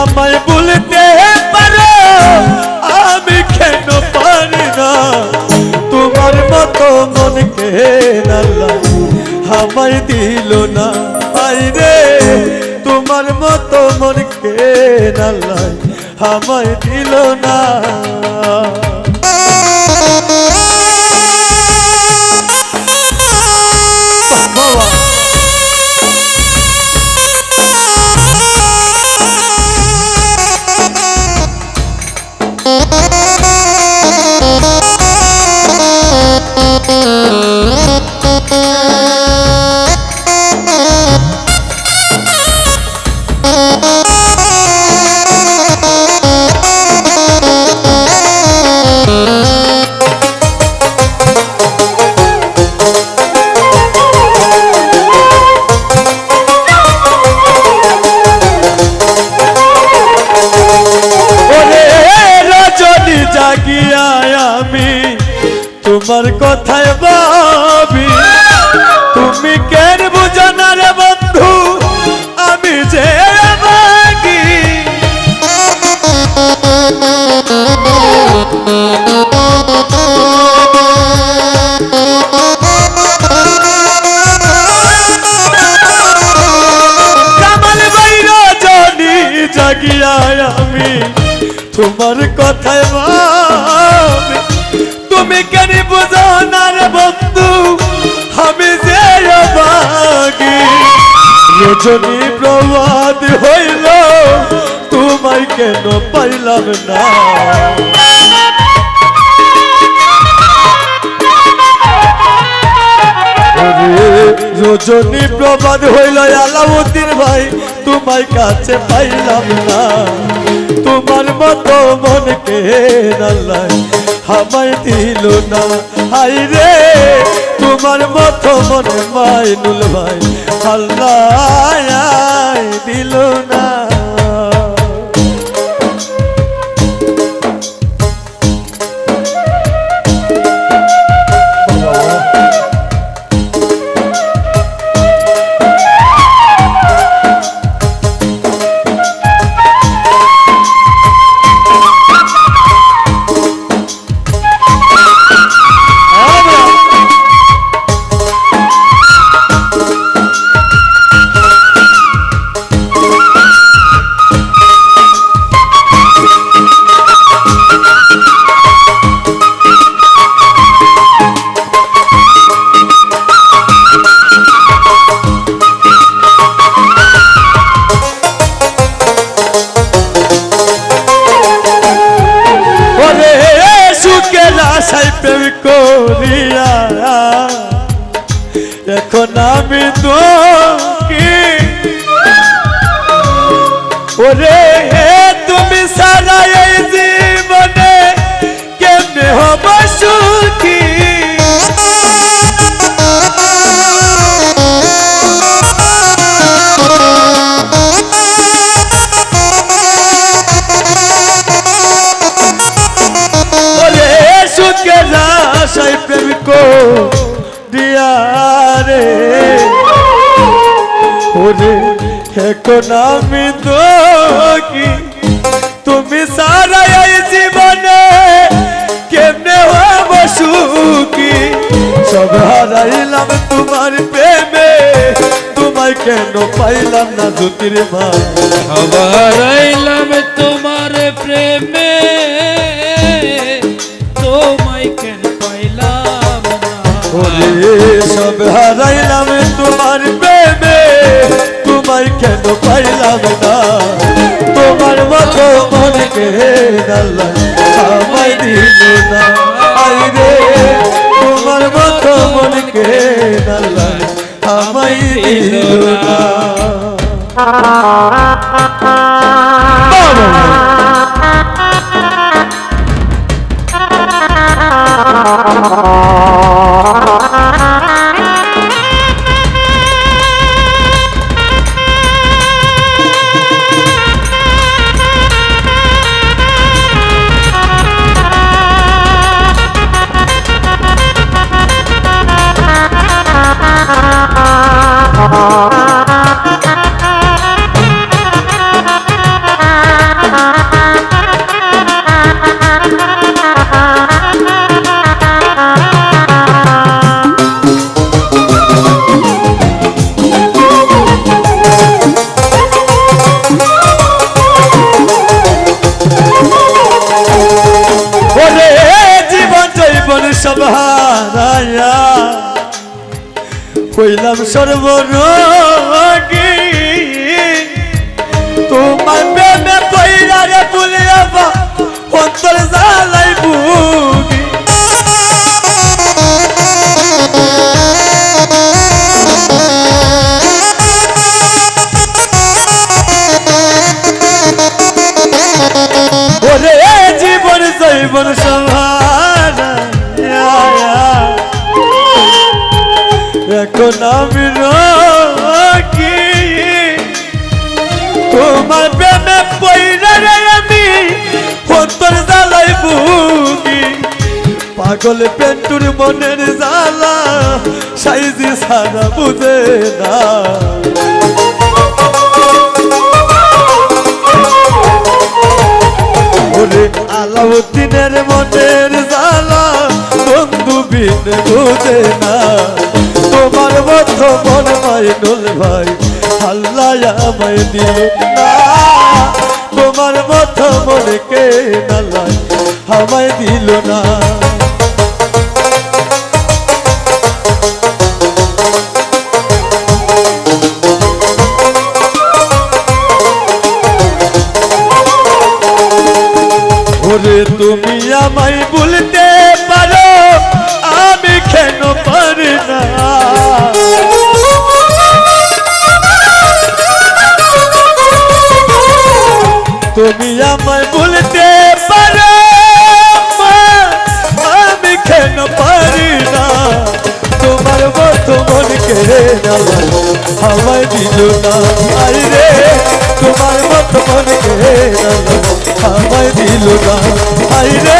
আমায় বলতে পারো, আমি কেন পারি না? তোমার মতো মনকে আমায় দিল না? আইরে তোমার মতো মনকে নাল্লা আমায় দিল না? তোমার কথায় ভাবি, তুমি কেন বুঝো রে বন্ধু? আমি যে আমি তোমার কথায় তুমি কেন রজনী প্রবাদ হইল। তোমায় কেন পাইলাম না? রজনী প্রবাদ হইল। আলাউদ্দিন ভাই তোমার কাছে পাইলাম না। তোমার মতো মনকে নাল্লাই আমায় দিল না। হাই রে, তোমার মতো মনে মাইনুল ভাই, আল্লাহ দিল না আমি তো কি? ওরে হে তুমি সারা এই ওরে এখন আমি তো কি তুমি সারা এই জীবনে কেমনে হব সুখী? সব হারাইলাম তোমার প্রেমে তোমায় কেন পাইলাম না জ্যোতির মা হারাইলাম তোমার প্রেমে তোমায় কেন পাইলাম না? সব হারাইলাম তোমার প্রেমে তোমায় কেন পাইলাম না? তোমার মতো মনকে ডাল্লা আমায় দিল না। আই রে, তোমার মতো মনকে ডাল্লা আমায় দিল না। হারাইয়া হইলাম সর্বরোগী। তোমার প্রেমে কইরা রে বলিয়া বা, অন্তর জ্বালাই বুগি জীবন, জৈবন সভার এখন আমি রকি তোমার প্রেমে পইরা রে আমি অন্তর জ্বালাই বুকি পাগল পেন্টুর মনের জ্বালা সাইজি সারা বুঝে না। আলাউদ্দিনের মনের জ্বালা বন্ধু বিন বুঝে না। তোমার মতো মন মাইনুল ভাই। আল্লাহ আমায় দিল না। তোমার মতো মনকে নালাই আমায় দিল না। তুমি আমায় না আই রে তোমার মত মনকে আমায় দিল না। আই রে